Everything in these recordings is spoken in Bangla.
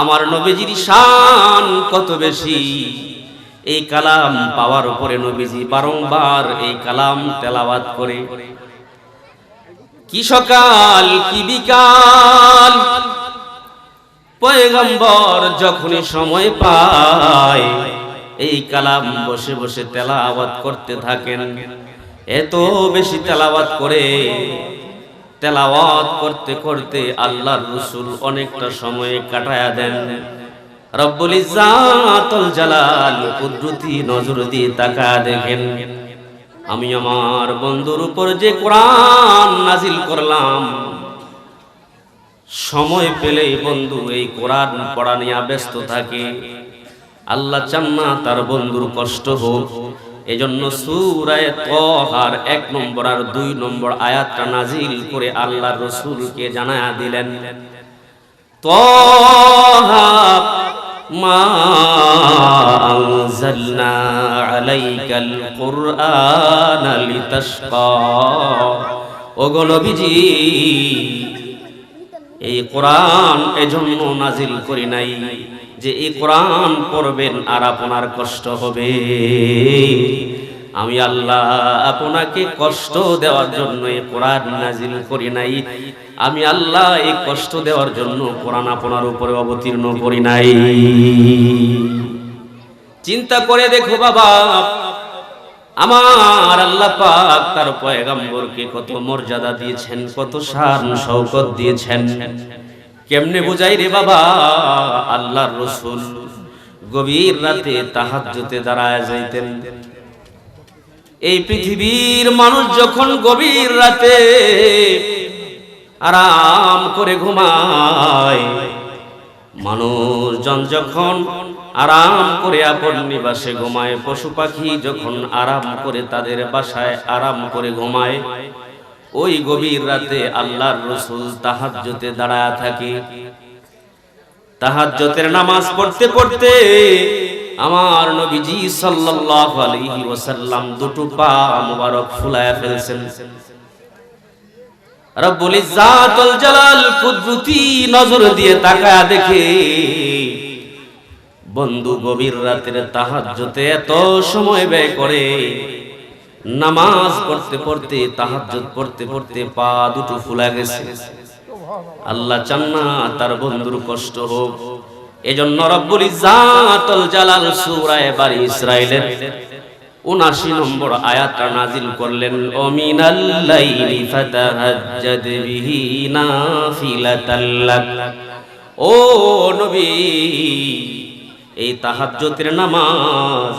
আমার নবীজির শান কত বেশি? এই কালাম পাওয়ার উপরে নবীজি বারংবার এই কালাম তেলাওয়াত করে। কি সকাল, কি বিকাল? পয়গম্বর যখনই সময় পায়, এই কালাম বসে বসে তেলাওয়াত করতে থাকেন। এত বেশি তেলাওয়াত করে তেলাওয়াত করতে করতে আল্লাহর রসুল অনেকটা সময় কাটায়া দেন। রব্বুল ইজ্জাতুল জালাল কুদরতি নজর দিয়ে তাকা দেখেন, আমি আমার বন্ধুর উপর যে কোরআন নাজিল করলাম, সময় পেলেই বন্ধু এই কোরআন পড়া নিয়ে ব্যস্ত থাকে। আল্লাহ চান না তার বন্ধুর কষ্ট হোক এজন্য সুরায় তহার এক নম্বর আর দুই নম্বর আয়াতটা নাজিল করে আল্লাহ রসুলকে জানায়া দিলেন। তহা মা এই কোরআন এজন্য নাজিল করি নাই যে এই কোরআন পড়বেন আর আপনার কষ্ট হবে। আমি আল্লাহ আপনাকে কষ্ট দেওয়ার জন্য এই কোরআন নাজিল করি নাই। আমি আল্লাহ এই কষ্ট দেওয়ার জন্য কোরআন আপনার উপরে অবতীর্ণ করি নাই। চিন্তা করে দেখো বাবা আমার আল্লাহ পাক তার পয়গাম্বরকে কত মর্যাদা দিয়েছেন, কত শান শৌকত দিয়েছেন। কেমনে বুঝাই রে বাবা? আল্লাহর রসুল গভীর রাতে তাহাজ্জুতে দাঁড়ায় যাইতেন। এই পৃথিবীর মানুষ যখন গভীর রাতে আরাম করে ঘুমায়, মানুষজন যখন আরাম করে আপন নিবাসে ঘুমায়। পশু পাখি যখন আরাম করে তাদের বাসায় আরাম করে ঘুমায়, ওই গভীর রাতে আল্লাহর রসুল তাহাজ্জতে দাঁড়ায় থাকে। তাহাজ্জতের নামাজ পড়তে পড়তে আমার নবীজি সাল্লাল্লাহু আলাইহি ওয়াসাল্লাম দুটো পা মুবারক ফুলায়া ফেলছেন। রব্বুল ইজ্জাতুল জালাল কুদরতি নজর দিয়ে তাকায়া দেখে বন্ধু গভীর রাতের তাহাজ্জুতে এত সময় ব্যয় করে। নামাজ পড়তে পড়তে, তাহাজ্জুদ পড়তে পড়তে পা দুটো ফুলা গেছে। আল্লাহ চান না তার বন্ধুর কষ্ট হোক। এজন্য রব্বুল ইজ্জাতুল জালাল সূরা বানি ইসরাইলের 79 নম্বর আয়াতটা নাজিল করলেন অমিনাল লাইলি ফাতাহাজ্জাদ বিহি নাফিলাতাল লাক। ও নবী এই তাহাজ্জুদের নামাজ।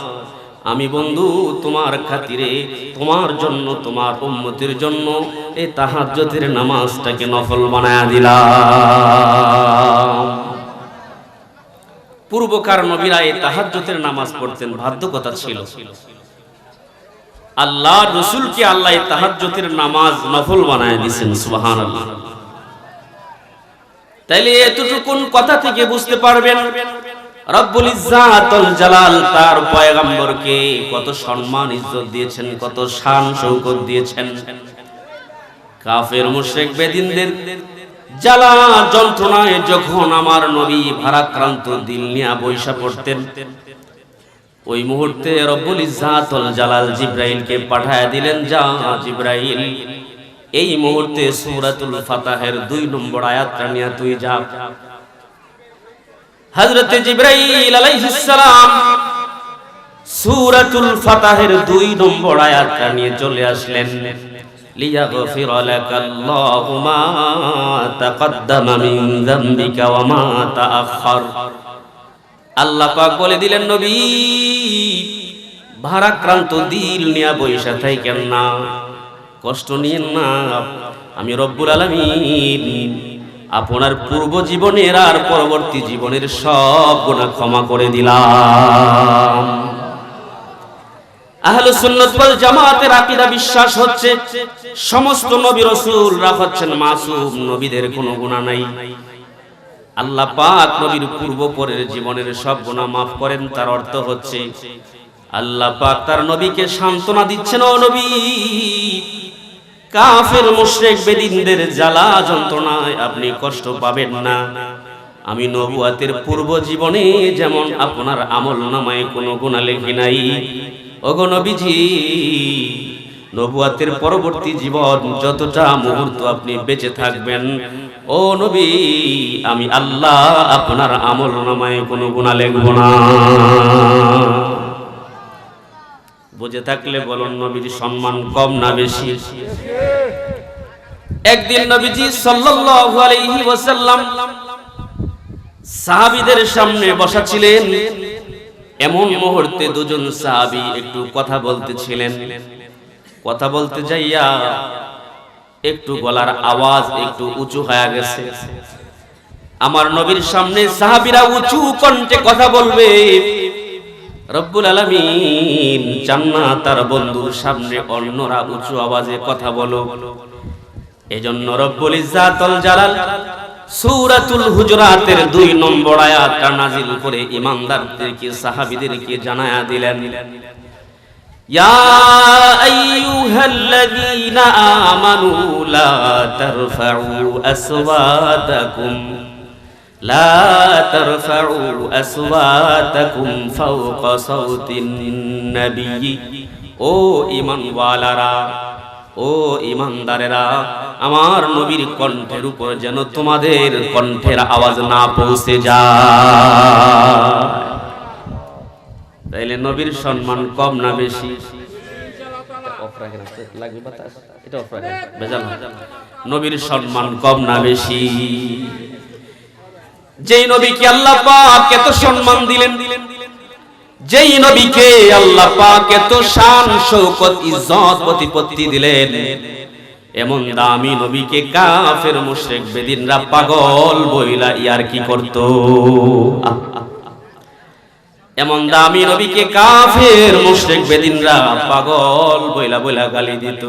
আমি বন্ধু, তোমার খাতিরে, তোমার জন্য, তোমার উম্মতির জন্য এই তাহাজ্জুদের নামাজটাকে নফল বানায়া দিলাম। পূর্বকার নবীরা এই তাহাজ্জুদের নামাজ পড়তেন, বাধ্যকতা ছিল। আল্লাহ, রসুলকে আল্লাহ এই তাহাজ্জুদের নামাজ নফল বানায় দিয়েছেন, সুবহানাল্লাহ। তাইলে এতটুকুন কথা থেকে বুঝতে পারবেন রব্বুল ইজ্জাতুল জালাল তার পয়গম্বরকে কত সম্মান, ইজ্জত দিয়েছেন, কত শান শৌকত দিয়েছেন। কাফের মুশরিক বেদিনদের জ্বালা যন্ত্রণায় যখন আমার নবী ভারাক্রান্ত দিল বৈশা পড়তেন, ওই মুহূর্তে রব্বুল ইজ্জাতুল জালাল জিব্রাইলকে পাঠায় দিলেন, যা জিব্রাইল, এই মুহূর্তে সূরাতুল ফাতাহের দুই নম্বর আয়াতটা নিয়ে তুই যা। হযরতে জিব্রাইল আলাইহিস সালাম সূরাতুল ফাতাহের দুই নম্বর আয়াতটা নিয়ে চলে আসলেন। লিয়াগফির লাকাল্লাহু মা তাকদ্দামা মিন যামবিকা ওয়া মা তাআখার আল্লাহ পাক বলে দিলেন, নবী, ভারাক্রান্ত দিল নিয়া বৈশা থাকেন না। কষ্ট নিয়েন না। আমি রব্বুল আলামিন আপনার পূর্ব জীবনের আর পরবর্তী জীবনের সব গুণা ক্ষমা করে দিলাম। হচ্ছেন নবীদের নাই। আল্লাহ পাক নবীর পূর্ব পরের জীবনের সব করেন, তার অর্থ হচ্ছে তার নবীকে সান্ত্বনা দিচ্ছেন, ও নবী। কাফের মুশরিক বেদিনদের জ্বালা যন্ত্রণায় আপনি কষ্ট পাবেন না। আমি নবুয়াতের পূর্ব জীবনে যেমন আপনার আমল নামায় কোনো গুণা লেখি নাই। ওগো নবীজি, নবুয়াতের পরবর্তী জীবন যতটা মুহূর্ত আপনি বেঁচে থাকবেন, ও নবী, আমি আল্লাহ আপনার আমল নামায় কোনো গুণা লিখব না। বুঝে থাকলে বলুন নবীর সম্মান কম না বেশি? একদিন নবীজি সাল্লাল্লাহু আলাইহি ওয়াসাল্লাম সাহাবীদের সামনে বসা ছিলেন এমন মুহূর্তে দুজন সাহাবী একটু কথা বলতেছিলেন। কথা বলতে যাইয়া একটু গলার আওয়াজ একটু উঁচু হয়ে গেছে। আমার নবীর সামনে সাহাবীরা উঁচু কণ্ঠে কথা বলবে। রব্বুল আলামিন জান্নাত তার বন্ধুর সামনে অন্যরা উঁচু আওয়াজে কথা বলো। এজন্য রব্বুল ইজ্জাতুল জালাল সূরাতুল হুজুরাতের দুই নম্বর আয়াতটা নাজিল করে ইমানদারদেরকে সাহাবীদেরকে জানায়া দিলেন। ইয়া আইয়ুহাল্লাযীনা আমানু লা তারফাউ আসওয়াতাকুম। লা তারফাউ আসওয়াতাকুম ফাওকা সাউতিন নবী ও ঈমানওয়ালারা ও ইমানদারেরা, আমার নবীর কণ্ঠের উপর যেন তোমাদের কণ্ঠের আওয়াজ না পৌঁছে যায়। তাইলে নবীর সম্মান কম না বেশি? নবীর সম্মান কম না বেশি? যেই নবীকে আল্লাহ পাক এত সম্মান দিলেন, যেই নবীকে আল্লাহ পাক এত শান, শৌকত, ইজ্জত, প্রতিপত্তি দিলেন, এমন দামি নবীকে কাফের, মুশরিক, বেদিনরা, পাগল বইলা ইয়ার কি করত? এমন দামি নবীকে কাফের, মুশরিক, বেদিনরা, পাগল বইলা বইলা গালি দিত।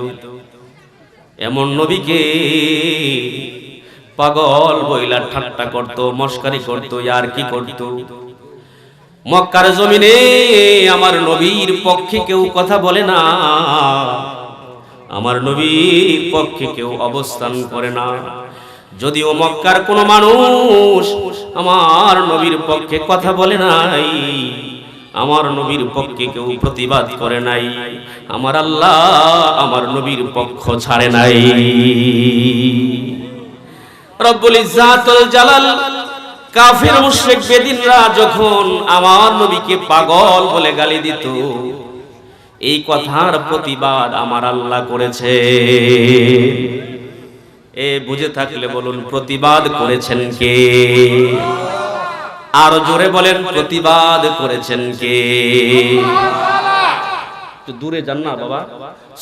এমন নবীকে পাগল বইলা ঠাট্টা করত, মস্কারি করত আর কি করত? মক্কার জমিনে আমার নবীর পক্ষে কেউ কথা বলে না। আমার নবীর পক্ষে কেউ অবস্থান করে না। যদিও মক্কার কোনো মানুষ আমার নবীর পক্ষে কথা বলে নাই, আমার নবীর পক্ষে কেউ প্রতিবাদ করে নাই। আমার আল্লাহ আমার নবীর পক্ষ ছাড়ে নাই। রব্বুল ইজ্জাতুল জালাল। কাফির, মুশরিক, বেদিনরা যখন আমার নবীকে পাগল বলে গালি দিত, এই কথার প্রতিবাদ আমার আল্লাহ করেছে। এ বুঝে থাকলে বলুন, প্রতিবাদ করেছেন কে? আরও জোরে বলেন, প্রতিবাদ করেছেন কে? দূরে যান না বাবা।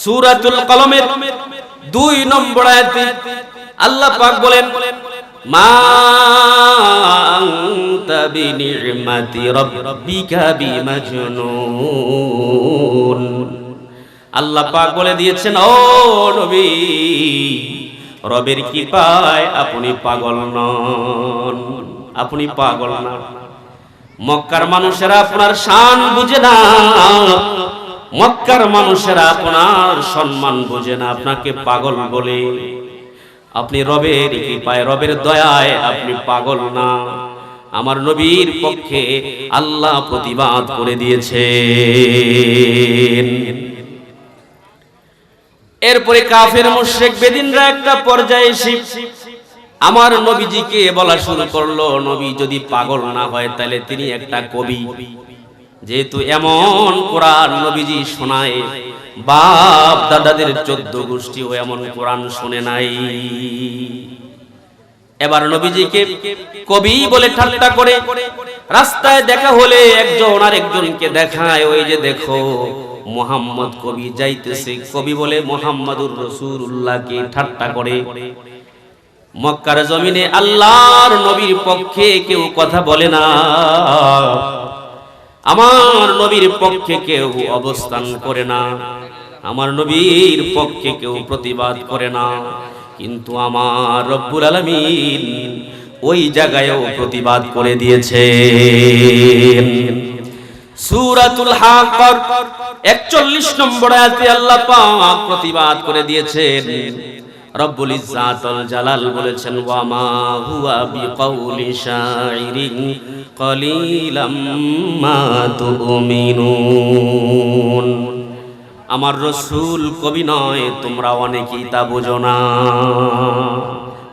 সূরাতুল কলমের দুই নম্বর আয়াতে আল্লাহ পাক বলেন, মা আনতা বিনি'মাতি রাব্বিকা বিমাজনুন। আল্লাহ পাক বলে দিয়েছেন, ও নবী, রবের কি পায় আপনি পাগল নন, আপনি পাগল না। মক্কার মানুষেরা আপনার শান বুঝে না। মক্কার মানুষেরা আপনার সম্মান বুঝে না, আপনাকে পাগল বলে। আপনি রবের কৃপায়, রবের দয়ায় আপনি পাগল না। আমার নবীর পক্ষে আল্লাহ প্রতিবাদ করে দিয়েছে এরপরে কাফের মুশরিক বেদিনরা একটা পর্যায়ে আমার নবীজিকে বলা শুরু করল, নবী যদি পাগল না হয়, তাহলে তিনি একটা কবি। যেহেতু এমন কোরআন নবীজি শোনায়, বাপ দাদাদের চোদ্দ গোষ্ঠী ও এমন কোরআন শোনে নাই। এবার নবীজিকে কবি বলে ঠাট্টা করে রাস্তায় দেখা হলে একজন আর একজনকে দেখায়, ওই যে দেখো মোহাম্মদ কবি যাইতেছে। কবি বলে মোহাম্মদুর রসুল্লাহকে ঠাট্টা করে। মক্কার জমিনে আল্লাহর নবীর পক্ষে কেউ কথা বলে না। আমার নবীর পক্ষে কেউ অবস্থান করে না। আমার নবীর পক্ষে কেউ প্রতিবাদ করে না। কিন্তু আমার রব্বুল আলমিন ওই জায়গায়ও প্রতিবাদ করে দিয়েছে সুরাতুল হাকর 41 নম্বর আয়াতে আল্লাহ পাক প্রতিবাদ করে দিয়েছেন। রব্বুল ইজ্জাতুল জালাল বলেছেন, ওয়া মা হুয়া বিকাউলি শাইরিন আমার রসুল কবি নয়, তোমরা অনেকেই তা বোঝো না।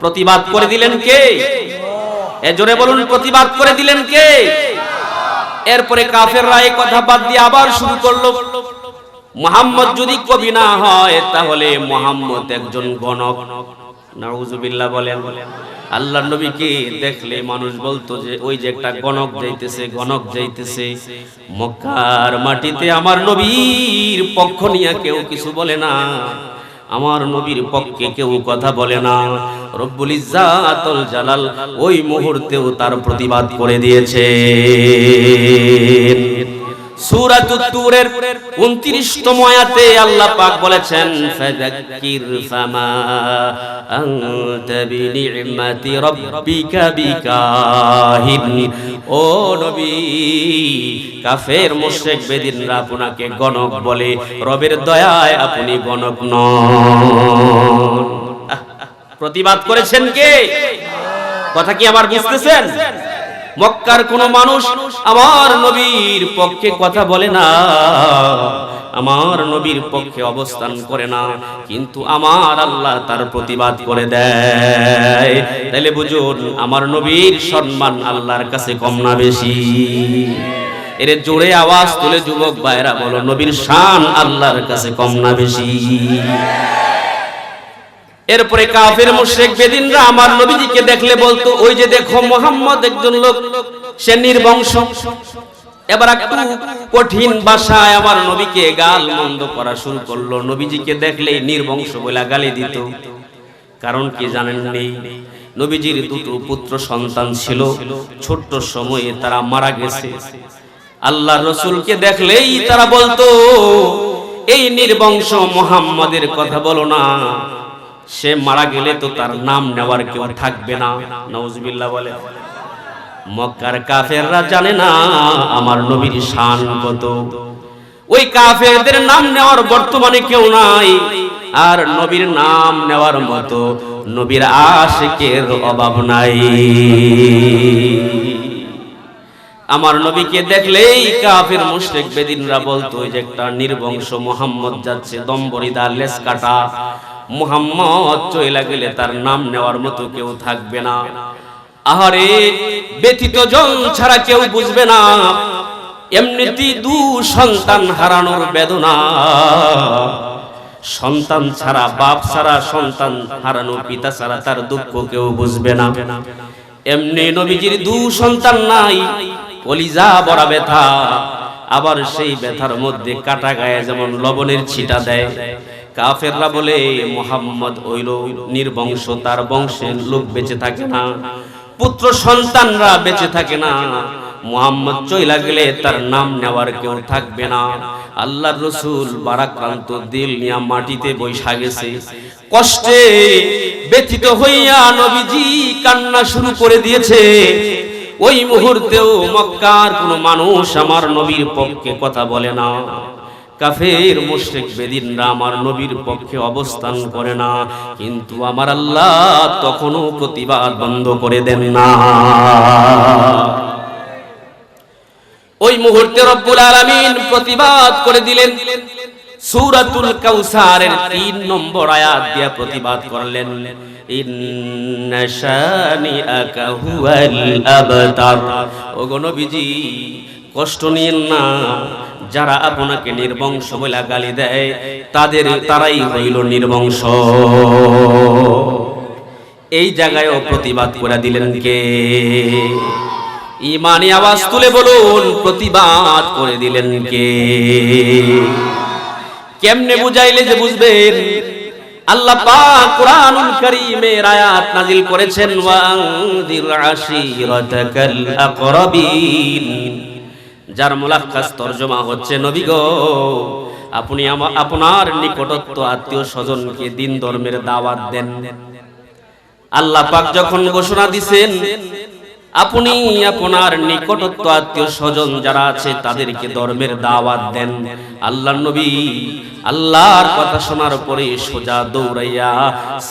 প্রতিবাদ করে দিলেন কে? এ জোরে বলুন, প্রতিবাদ করে দিলেন কে? এরপরে কাফেররা এই কথা বাদ দিয়ে আবার শুরু করল। মোহাম্মদ যদি কবি না হয়, তাহলে মোহাম্মদ একজন গণক। নাউজুবিল্লাহ বলেন আল্লাহ নবীকে দেখলে মানুষ বলতো যে, ওই যে একটা গণক যাইতেছে গণক যাইতেছে। মক্কার মাটিতে আমার নবীর পক্ষ নিয়ে কেউ কিছু বলে না। আমার নবীর পক্ষে কেউ কথা বলে না। রব্বুল ইজ্জাতুল জালাল ওই মুহূর্তেও তার প্রতিবাদ করে দিয়েছে সূরাতুত তুরের 29 তম আয়াতে আল্লাহ পাক বলেছেন কাফের মুশরিক বেদিনরা আপনাকে গণক বলে রবের দয়ায় আপনি গণক আহ, প্রতিবাদ করেছেন কে? কথা কি আবার বুঝতেছেন? মক্কার কোন মানুষ আমার নবীর পক্ষে কথা বলে না, আমার নবীর পক্ষে অবস্থান করে না, কিন্তু আমার আল্লাহ তার প্রতিবাদ করে দেয়। তাহলে বুঝুন, আমার নবীর সম্মান আল্লাহর কাছে কম না বেশি? এর জোরে আওয়াজ তুলে যুবক ভাইরা বলো, নবীর শান আল্লাহর কাছে কম না বেশি? এরপরে কাফের মুশরিক বেদিনরা আমার নবীজিকে দেখলে বলতো, ওই যে দেখো মোহাম্মদ একজন লোক, সে নির্বংশ। এবার একটু কঠিন ভাষায় আমার নবীকে গাল মন্দ করা শুরু করল। নবীজিকে দেখলেই নির্বংশ বলে গালি দিত। কারণ কি জানেন নেই নবীজির দুটো পুত্র সন্তান ছিল। ছোট্ট সময়ে তারা মারা গেছে। আল্লাহ রসুলকে দেখলেই তারা বলতো, এই নির্বংশ মোহাম্মদের কথা বলো না। সে মারা গেলে তো তার নাম নেওয়ার কেউ থাকবে না। নওজবিল্লাহ বলে। মক্কার কাফেররা জানে না আমার নবীর শান কত। ওই কাফেরদের নাম নেওয়ার বর্তমানে কেউ নাই, আর নবীর নাম নেওয়ার মতো নবীর আশিকের অভাব নাই। আমার নবীকে দেখলেই কাফের মুশরিক বেদিনরা বলতো যে একটা নির্বংশ মোহাম্মদ যাচ্ছে দম্বরিদার লেস কাটা মোহাম্মদ চইলা গেলে তার নাম নেওয়ার মতো কেউ থাকবে না। আহারে ব্যতীত জন ছাড়া কেউ বুঝবে না, এমনিতেই দু সন্তান হারানোর বেদনা। সন্তান ছাড়া, বাপ ছাড়া, সন্তান হারানো, পিতা ছাড়া তার দুঃখ কেউ বুঝবে না। এমনি নবীজির দু সন্তান নাই, কলিজা বড় ব্যথা। আবার সেই ব্যথার মধ্যে কাটা গায়ে যেমন লবণের ছিটা দেয় কাফেররা বলে, মোহাম্মদ হইল নির্বংশ, তার বংশের লোক বেঁচে থাকে না, পুত্র সন্তানরা বেঁচে থাকে না। মোহাম্মদ চইলা গেলে তার নাম নেওয়ার কেউ থাকবে না। আল্লাহর রসুল বারাক্রান্ত দিল নিয়া মাটিতে বৈশা গেছে। কষ্টে ব্যথিত হইয়া নবীজি কান্না শুরু করে দিয়েছে। ওই মুহূর্তেও মক্কার কোন মানুষ আমার নবীর পক্ষে কথা বলে না। কাফের, মুশরিক বেদিনরা আমার নবীর পক্ষে অবস্থান করে না। কিন্তু আমার আল্লাহ তখনও প্রতিবাদ বন্ধ করে দেন না। ওই মুহূর্তে রব্বুল আলামিন প্রতিবাদ করে দিলেন। সূরাতুল কাউসারের 3 নম্বর আয়াত দিয়ে প্রতিবাদ করলেন। ইন্না শানিআকা হুয়াল আবতার। ওগো নবীজি কষ্ট নিয়েন না। যারা আপনাকে নির্বংশ বলে গালি দেয়, তাদের তারাই হইল নির্বংশ। এই জায়গায়ও প্রতিবাদ করে দিলেন কে? ইমানি আওয়াজ তুলে বলুন, প্রতিবাদ করে দিলেন কে? কেমনে বুঝাইলে যে বুঝবেন? আল্লাহ পাক কুরআনুল কারীমের আয়াত নাজিল করেছেন ওয়ানদির আশিরাতাকাল আকরাবিন। যার মুলাক্কাস তর্জমা হচ্ছে নবী গো। আপনি আপনার নিকটত্ব আত্মীয় স্বজনকে দিন ধর্মের দাওয়াত দেন। আল্লাহ পাক যখন ঘোষণা দিছেন, আপনি আপনার নিকটত্ব আত্মীয় স্বজন যারা আছে তাদেরকে ধর্মের দাওয়াত দেন। আল্লাহ নবী আল্লাহর কথা শোনার পরে সোজা দৌড়াইয়া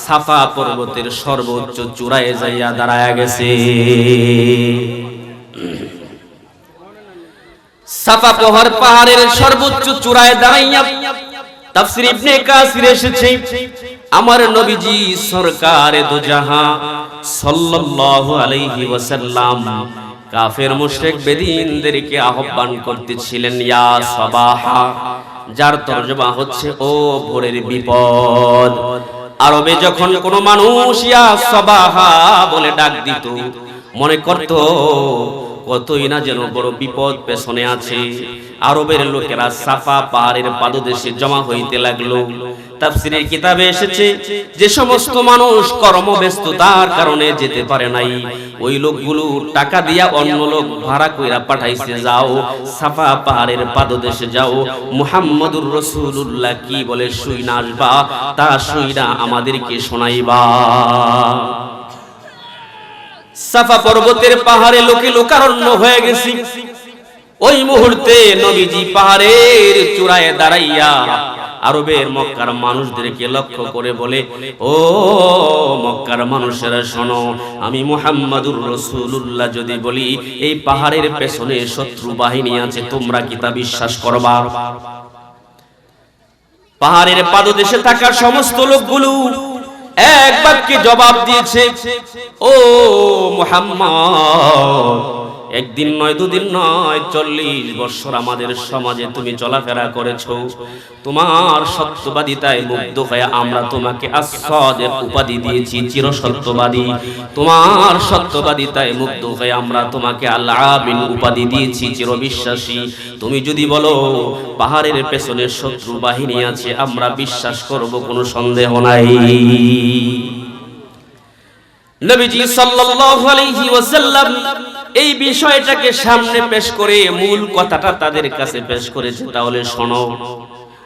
সাফা পর্বতের সর্বোচ্চ চূড়ায় যাইয়া দাঁড়ায় গেছে। সাফা পোহার পাহাড়ের সর্বোচ্চ চূড়ায় দাঁড়াইয়া তাফসির ইবনে কাসির এসেছে, আমার নবীজি সরকার দু জাহাঁ সাল্লাল্লাহু আলাইহি ওয়াসাল্লাম কাফের মুশরিক বেদিনদেরকে আহ্বান করতেছিলেন, ইয়া সাবাহা, যার তরজমা হচ্ছে, ও ভোরের বিপদ। আরবে যখন কোনো মানুষ ইয়া সাবাহা বলে ডাক দিত, মনে করতো কতই না যেন বড় বিপদ পেছনে আছে। আরবের লোকেরা সাফা পাহাড়ের পাদদেশে জমা হইতে লাগল। তাফসিরের কিতাবে এসেছে যে সমস্ত মানুষ কর্মব্যস্ততার কারণে যেতে পারে নাই। ওই লোকগুলো টাকা দিয়া অন্য লোক ভাড়া কইরা পাঠাইছে, যাও সাফা পাহাড়ের পাদদেশে যাও। মুহাম্মদুর রসুল্লাহ কি বলে শুই না আসবা, তা শুইনা আমাদেরকে শোনাইবা। সাফা পর্বতের পাহাড়ে লোকে লোকারণ্য হয়ে গেছি। ওই মুহূর্তে নবীজি পাহাড়ের চূড়ায় দাঁড়াইয়া আরবের মক্কার মানুষদেরকে লক্ষ্য করে বলে, ও মক্কার মানুষেরা, শোনো, আমি মুহাম্মাদুর রসুল্লাহ যদি বলি, এই পাহাড়ের পেছনে শত্রু বাহিনী আছে, তোমরা কি তা বিশ্বাস করবা? পাহাড়ের পাদদেশে থাকা সমস্ত লোকগুলো এক বাক্যে জবাব দিয়েছে ও মোহাম্মদ একদিন নয়, দুদিন নয়, চল্লিশ বছর আমাদের সমাজে তুমি চলাফেরা করেছ। তোমার সত্যবাদিতায় মুগ্ধ হয়ে আমরা তোমাকে আসাদের উপাধি দিয়েছি চির সত্যবাদী তোমার সত্যবাদিতায় মুগ্ধ হয়ে আমরা তোমাকে আল্লাহ বিন উপাধি দিয়েছি চির বিশ্বাসী তুমি যদি বলো, পাহাড়ের পেছনে শত্রু বাহিনী আছে, আমরা বিশ্বাস করব, কোনো সন্দেহ নাই। নবীজি সাল্লাল্লাহু আলাইহি ওয়াসাল্লাম এই বিষয়টাকে সামনে পেশ করে মূল কথাটা তাদের কাছে পেশ করেছে, তাহলে শোনো,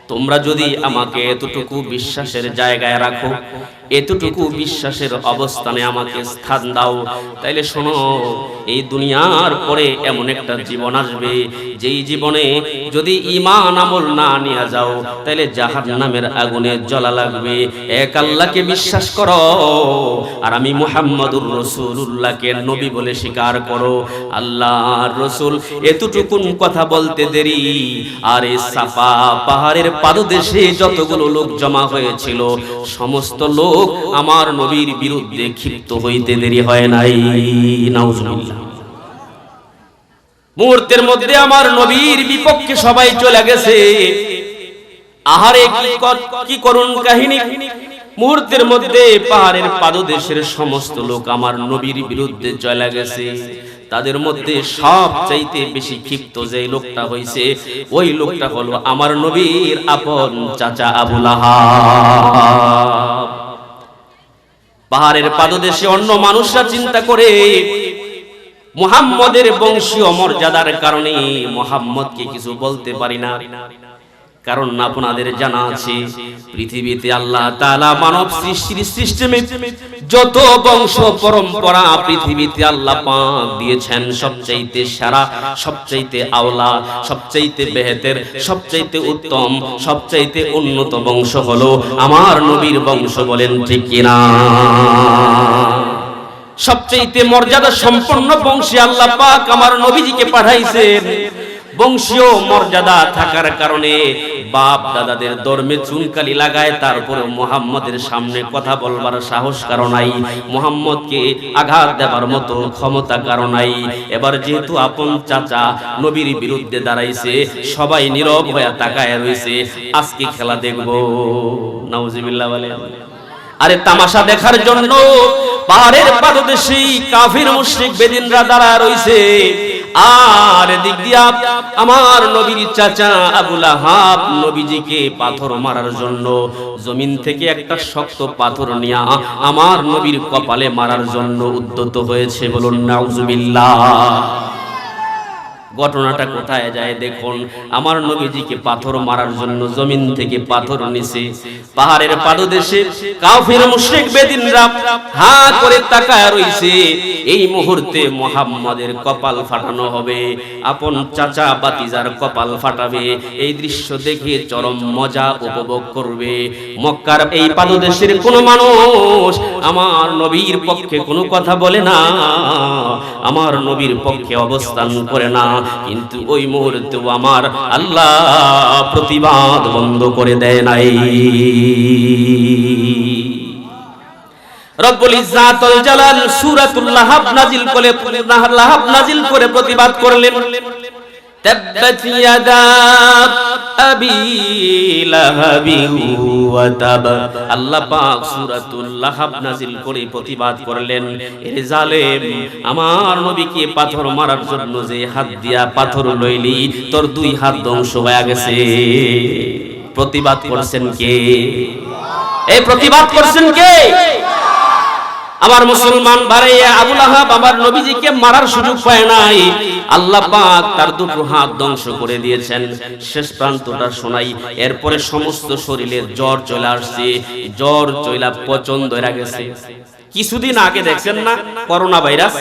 তোমরা যদি আমাকে এতটুকু বিশ্বাসের জায়গায় রাখো, এতটুকু বিশ্বাসের অবস্থানে আমাকে স্থান দাও, তাইলে শোনো, এই দুনিয়ার পরে এমন একটা জীবন আসবে, যেই জীবনে যদি ইমান আমল না নিয়ে যাও, তাইলে জাহান নামের আগুনে জ্বলা লাগবে। এক আল্লাহকে বিশ্বাস করো, আর আমি মুহাম্মদুর রসুল্লাহকে নবী বলে স্বীকার করো। আল্লাহর রসুল এতটুকুন কথা বলতে দেরি, আর এই সাফা পাহাড়ের পাদদেশে যতগুলো লোক জমা হয়েছিল, সমস্ত লোক আমার নবীর বিরুদ্ধে ক্ষিপ্ত হইতে দেরি হয় নাই। নাউজুবিল্লাহ। মুহূর্তের মধ্যে আমার নবীর বিপক্ষে সবাই চলে গেছে। আহারে কি কর- কি করুন কাহিনী? মুহূর্তের মধ্যে পাহাড়ের পাদদেশের সমস্ত লোক আমার নবীর বিরুদ্ধে চলে গেছে। তাদের মধ্যে সব চাইতে বেশি ক্ষিপ্ত যে লোকটা হইছে, ওই লোকটা হলো আমার নবীর আপন চাচা আবুল পাহাড়ের পাদদেশে অন্য মানুষরা চিন্তা করে মুহাম্মদের বংশীয় মর্যাদার কারণে মুহাম্মদকে কিছু বলতে পারি না। কারণ আপনাদের জানা আছে, পৃথিবীতে আল্লাহ তাআলা মানব সৃষ্টির সিস্টেমে যত বংশ পরম্পরা পৃথিবীতে আল্লাহ পাক দিয়েছেন, সবচাইতে সারা, সবচাইতে আওলা, সবচাইতে বেহেতের, সবচাইতে উত্তম, সবচাইতে উন্নত বংশ হলো আমার নবীর বংশ বলেন ঠিক কিনা? সবচেয়ে মর্যাদা সম্পন্ন বংশী আল্লাহ পাক আমার নবীজিকে পাঠাইছেন। বংশীয় মর্যাদা থাকার কারণে বাপ দাদাদের ধর্মে চুনকালি লাগায় তারপরে মোহাম্মদের সামনে কথা বলবার সাহস কারণ নাই, মোহাম্মদকে আঘাত দেবার মতো ক্ষমতা কারণ নাই। এবার যেহেতু আপন চাচা নবীর বিরুদ্ধে দাঁড়াইছে, সবাই নীরব হয়ে তাকায় রয়েছে আজকে খেলা দেখব। নাউজিবিল্লাহ বলে। আরে তামাশা দেখার জন্য পাহাড়ের পাদদেশে কাফির মুশরিক বেদিনরা দাঁড়া রইছে। আর দিক দিয়া আমার নবীর চাচা আবুল আহাব নবীজিকে পাথর মারার জন্য জমিন থেকে একটা শক্ত পাথর নিয়া আমার নবীর কপালে মারার জন্য উদ্যত হয়েছে বলুন, নাউজুবিল্লাহ। ঘটনাটা কোথায় যায় দেখুন। আমার নবীজিকে পাথর মারার জন্য জমিন থেকে পাথর নিছে। পাহাড়ের পাদদেশে কাফির মুশরিক বেদিনরা হা করে তাকায় রইছে। এই মুহূর্তে মুহাম্মাদের কপাল ফাটানো হবে। আপন চাচা বাতিজার কপাল ফাটাবে। এই দৃশ্য দেখে চরম মজা উপভোগ করবে। মক্কার এই পাদদেশের কোন মানুষ আমার নবীর পক্ষে কোনো কথা বলে না। আমার নবীর পক্ষে অবস্থান করে না। কিন্তু ওই মুহূর্তে আমার আল্লাহ প্রতিবাদ বন্ধ করে দেয় নাই। রব্বুল ইজ্জাতুল জালাল সূরাতুল লাহাব নাজিল করে নাজিল করে প্রতিবাদ করলেন। ইয়াদা আবি লাহাবি ওয়া তাব আল্লাহ পাক সূরাতুল লাহাব নাজিল করে প্রতিবাদ করলেন, এ জালেম, আমার নবীকে পাথর মারার জন্য যে হাত দিয়া পাথর লইলি, তোর দুই হাত ধ্বংস হয়ে গেছে। প্রতিবাদ করছেন কে? এই প্রতিবাদ করছেন কে? আমার মুসলমান ভাই আবুল আহাব আমার নবীজিকে মারার সুযোগ পায় নাই। আল্লাহ পাক তার দুটো হাত ধ্বংস করে দিয়েছেন। শেষ প্রান্তটা শোনাই, এরপরে সমস্ত শরীরে জ্বর চলে আসছে। জ্বর চইলা পচন ধরে গেছে। কিছুদিন আগে দেখছেন না করোনা ভাইরাস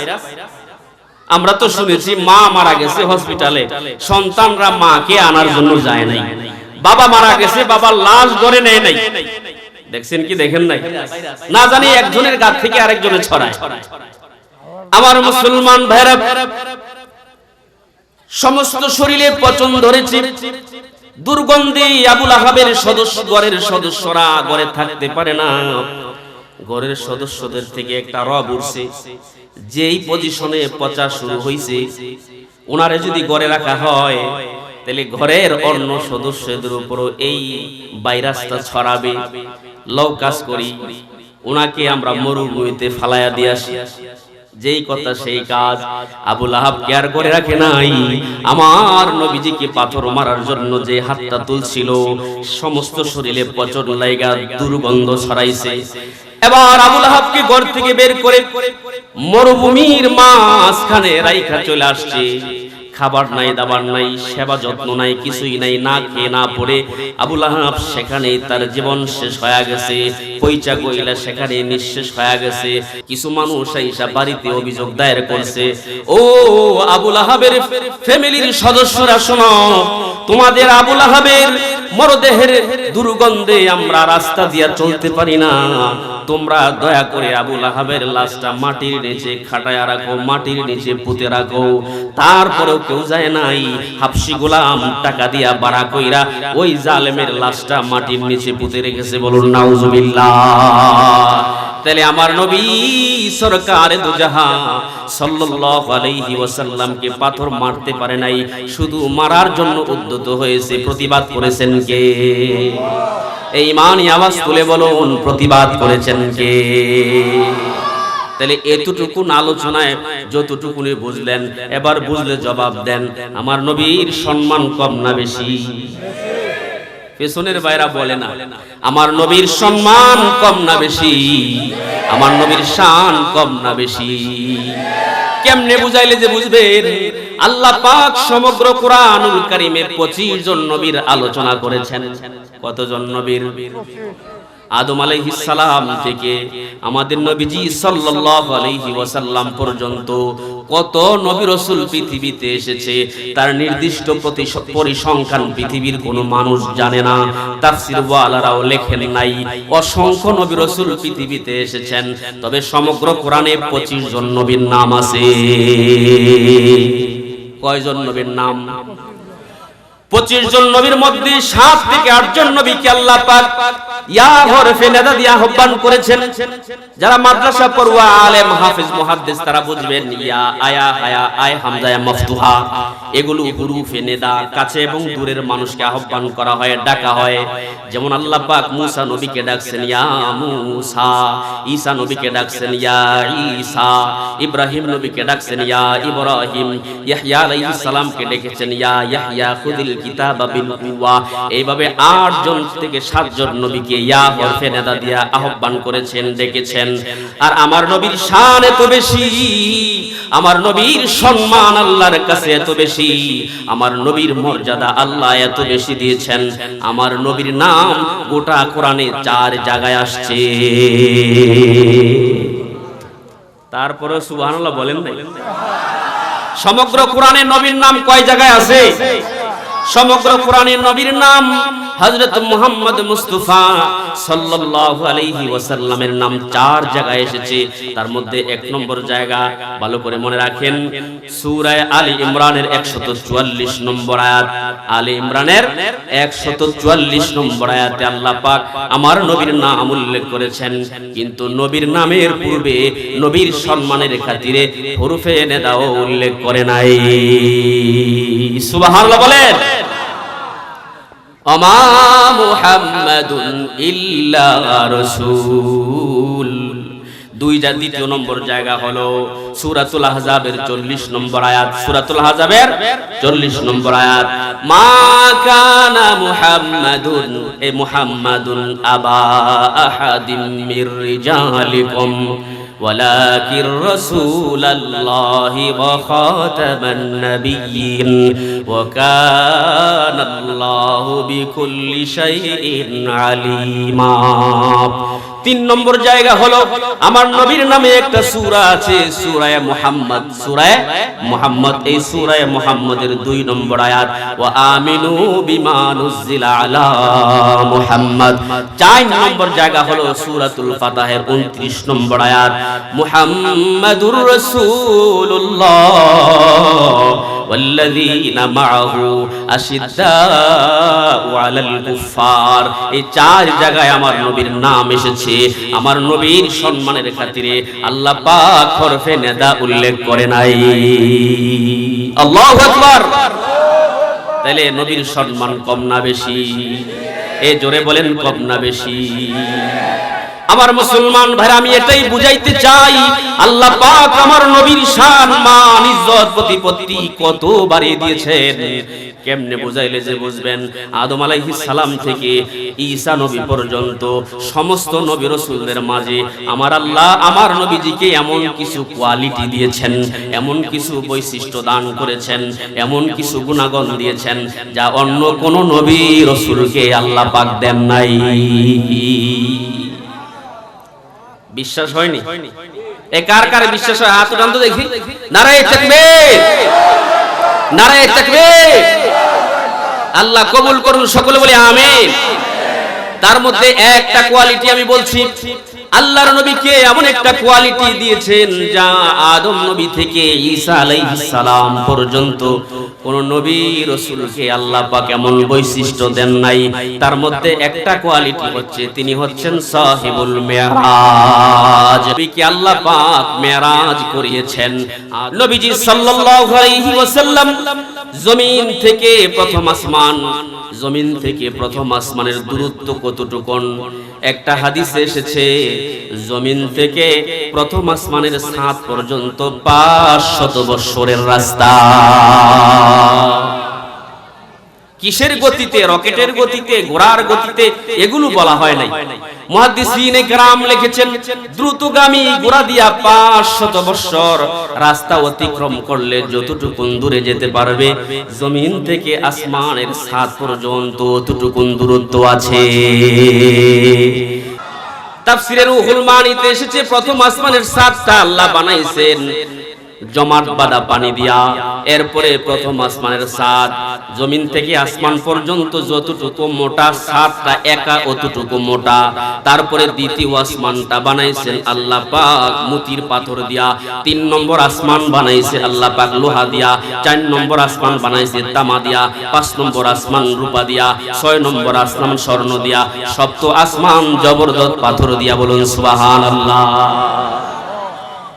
আমরা তো শুনেছি মা মারা গেছে হসপিটালে। সন্তানরা মাকে আনার জন্য যায় নাই। বাবা মারা গেছে, বাবা লাশ ধরে নেয় নাই। দেখছেন কি দেখেন নাই? না জানি একজনের গাছ থেকে আরেকজনের ছড়ায়। আমার মুসলমান ভাইরা সমস্ত শরীরে পচন ধরেছে। দুর্গন্ধে আবুল আহাবের সদস্য, ঘরের সদস্যরা ঘরে থাকতে পারে না। ঘরের সদস্যদের থেকে একটা রব উঠছে। যেই পজিশনে পচা শুরু হয়েছে ওনারে যদি ঘরে রাখা হয়, তাহলে ঘরের অন্য সদস্যদের উপরও এই ভাইরাসটা ছড়াবে। লও কাজ করি ওনাকে আমরা মরুভূমিতে ফালাইয়া দিয়ে আসি। যেই কথা সেই কাজ আবুল আহাব কেয়ার করে রাখে নাই? আমার নবীজিকে পাথর মারার জন্য যে হাতটা তুলছিল, সমস্ত শরীরে পচন লাইগা দুর্গন্ধ ছড়াইছে। এবার আবুল আহাবকে ঘর থেকে বের করে মরুভূমির মাঝখানে রাইখা চলে আসছে। খাবার নাই দাবার নাই সেবা যত্ন নাই কিছুই নাই না খেয়ে না পড়ে আবুল আহাব সেখানে তার জীবন শেষ হয়ে গেছে পৈচা গইলা সেখানে নিঃশেষ হয়ে গেছে কিছু মানুষ আইসা বাড়িতে অভিযোগ দায়ের করছে ও আবুল আহাবের ফ্যামিলির সদস্যরা শোনো তোমাদের আবুল আহাবের মরদেহের দুর্গন্ধে আমরা রাস্তা দিয়া চলতে পারি না। তোমরা দয়া করে আবুল আহাবের লাশটা মাটির নিচে খাটায় রাখো, মাটির নিচে পুঁতে রাখো। তারপরেও কেউ যায় নাই। হাফসি গোলাম টাকা দিয়া বাড়া কইরা ওই জালেমের লাশটা মাটির নিচে পুঁতে রেখেছে বলুন, নাউজুবিল্লাহ। তাহলে আমার নবী সরকার দুজাহা সাল্লাল্লাহু আলাইহি ওয়াসাল্লামকে পাথর মারতে পারে নাই, শুধু মারার জন্য উদ্যত হয়েছে, প্রতিবাদ করেছেন কে? এই ইমানি আওয়াজ তুলে বলুন, প্রতিবাদ করেছেন কে? তাহলে এতটুকুন আলোচনায় যতটুকুনি বুঝলেন, এবার বুঝলে জবাব দেন, আমার নবীর সম্মান কম না বেশি? পেছনের বাইরা বলে না। আমার নবীর সম্মান কম না বেশি। আমার নবীর শান কম না বেশি। কেমনে বুঝাইলে যে বুঝবেন? আল্লাহ পাক সমগ্র কোরআনুল কারিমে 25 জন নবীর আলোচনা করেছেন। কতজন নবীর? আদম সালাম থেকে আমাদের নবীজি সাল্লাল্লাহু আলাইহি ওয়াসাল্লাম পর্যন্ত কত নবী রাসূল পৃথিবীতে এসেছে, তার নির্দিষ্ট পরিসংখ্যান পৃথিবীর কোনো মানুষ জানে না তাফসীর ওয়ালারাও লেখেন নাই। অসংখ্য নবী রাসূল পৃথিবীতে এসেছেন, তবে সমগ্র কোরআনে 25 জন নবীর নাম আছে। কয়জন নবীর নাম? পঁচিশ জন নবীর মধ্যে সাত থেকে আটজন নবীকে আল্লাহ পাক ইয়া হরফে নেদা দিয়ে আহ্বান করেছেন। যারা মাদ্রাসা পড়ুয়া আলেম হাফিজ মুহাদ্দিস তারা বুঝবেন ইয়া আয়া হায়া আয় হামজা ইয়া মাফতুহা। এগুলো হুরুফে নেদা কাছে এবং দূরের মানুষকে আহ্বান করা হয় ডাকা হয়। যেমন আল্লাহ পাক মুসা নবীকে ডাকছেন ইয়া মুসা। ঈসা নবীকে ডাকছেন ইয়া ঈসা। ইব্রাহিম নবীকে ডাকছেন ইয়া ইব্রাহিম। ইয়াহইয়া আলাইহিস সালামকে ডেকেছেন ইয়া ইয়াহইয়া খুদিল এইভাবে আট জন থেকে সাতজন নবীকে ইয়া হরফে নেদা দিয়া আহ্বান করেছেন, ডেকেছেন। আর আমার নবীর এত বেশি, আমার নবীর সম্মান আল্লাহর কাছে এত বেশি, আমার নবীর মর্যাদা আল্লাহ এত বেশি দিয়েছেন। আমার নবীর নাম গোটা কোরআনে চার জায়গায় আসছে। তারপরে সুবহানাল্লাহ বলেন সমগ্র কোরআনে নবীর নাম কয় জায়গায় আছে? সমগ্র কোরআনের নবীর নাম হযরত মুহাম্মদ মুস্তাফা সাল্লাল্লাহু আলাইহি ওয়াসাল্লামের নাম চার জায়গায় এসেছে। তার মধ্যে এক নম্বর জায়গা, ভালো করে মনে রাখেন সূরা আলী ইমরানের 144 নম্বর আয়াত। আলী ইমরানের 144 নম্বর আয়াতে আল্লাহ পাক আমার নবীর নাম উল্লেখ করেছেন। কিন্তু নবীর নামের পূর্বে নবীর সম্মানের খাতিরে হরফে নেদাও উল্লেখ করে নাই। সুবহানাল্লাহ বলেন। অমা মুহাম্মাদুন ইল্লা রাসূল। দুই যা দ্বিতীয় নম্বর জায়গা হলো সূরাতুল আহজাবের 40 নম্বর আয়াত। সূরাতুল আহজাবের 40 নম্বর আয়াত। মা কানা মুহাম্মাদুন, এ মুহাম্মাদুন আবা আহাদিম মির রিজালিকুম। ولكن رسول الله وخاتم النبيين وكان الله بكل شيء عليما. তিন নম্বর জায়গা হলো, আমার নবীর নামে একটা সূরা আছে, সূরায়ে মুহাম্মদ। সূরায়ে মুহাম্মদ, এই সূরায়ে মুহাম্মদের দুই নম্বর আয়াত, ওয়া আমিনু বিমা আলা চার নম্বর জায়গা হলো সূরাতুল ফাতাহের 29 নম্বর আয়াত, মুহাম্মাদুর রাসূলুল্লাহ। والذين معه أشداء على الكفار এই চার জায়গায় আমার নবীর নাম এসেছে আমার নবীর সম্মানের খাতিরে আল্লাহ পাক হরফে নেদা উল্লেখ করে নাই আল্লাহু আকবার তাহলে নবীর সম্মান কম না বেশি এ জোরে বলেন কম না বেশি আমার মুসলমান ভাই আমি এটাই বুঝাইতে চাই, আল্লাহ পাক আমার নবীর শান, মান, ইজ্জত, প্রতিপত্তি কত বাড়িয়ে দিয়েছেন। কেমনে বুঝাইলে যে বুঝবেন? আদম আলাইহিস সালাম থেকে ঈসা নবী পর্যন্ত, সমস্ত নবী রাসূলদের মাঝে আমার আল্লাহ, আমার নবীজিকে এমন কিছু কোয়ালিটি দিয়েছেন, এমন কিছু বৈশিষ্ট্য দান করেছেন, এমন কিছু গুণাগুণ দিয়েছেন, যা অন্য কোন নবী রাসূলকে আল্লাহ পাক দেন নাই। বিশ্বাস হয়নি। এ কার কার বিশ্বাস হয়? হাত উঠান তো দেখি। নারায়ে তাকবীর। নারায়ে তাকবীর। আল্লাহ কবুল করুন সকলে বলি আমিন। তার মধ্যে একটা কোয়ালিটি আমি বলছি। আল্লাহর নবীকে এমন একটা কোয়ালিটি দিয়েছেন যা আদম নবী থেকে ঈসা আলাইহিস সালাম পর্যন্ত কোন নবী রাসূলকে আল্লাহ পাক এমন বৈশিষ্ট্য দেন নাই। তার মধ্যে একটা কোয়ালিটি হচ্ছে, তিনি হচ্ছেন সাহিবুল মেরাজ। নবীকে আল্লাহ পাক মেরাজ করিয়েছেন। নবীজি সাল্লাল্লাহু আলাইহি ওয়াসাল্লাম জমিন থেকে প্রথম আসমান, জমিন থেকে প্রথম আসমানের দূরত্ব কতটুকুন? একটা হাদিসে এসেছে জমিন থেকে প্রথম আসমানের সাত পর্যন্ত পাঁচ শত বৎসরের রাস্তা। কিসের গতিতে? রকেটের গতিতে? ঘোড়ার গতিতে? এগুলো বলা হয় নাই। লিখেছেন, দ্রুতগামী দিয়া পাঁচ শত বৎসর রাস্তা অতিক্রম করলে যতটুকু দূরে যেতে পারবে, জমিন থেকে আসমানের ছাদ পর্যন্ত ততটুকু দূরত্ব আছে। তাফসিরের উহুল মানিতে এসেছে, প্রথম আসমানের ছাদটা আল্লাহ বানাইছেন। জমাট বাঁধা পানি দিয়া এরপরে প্রথম আসমানের সাদ জমিন থেকে আসমান পর্যন্ত যতটুকু মোটা, সাতটা একা অতটুকু মোটা। তারপরে দ্বিতীয় আসমানটা বানাইছেন আল্লাহ পাক মুতির পাথর দিয়া। তিন নম্বর আসমান বানাইছে আল্লাহ পাক লোহা দিয়া। চার নম্বর আসমান বানাইছে তামা দিয়া। পাঁচ নম্বর আসমান রূপা দিয়া। ছয় নম্বর আসমান স্বর্ণ দিয়া। সপ্ত আসমান জবরদস্ত পাথর দিয়া বলুন সুবাহান আল্লাহ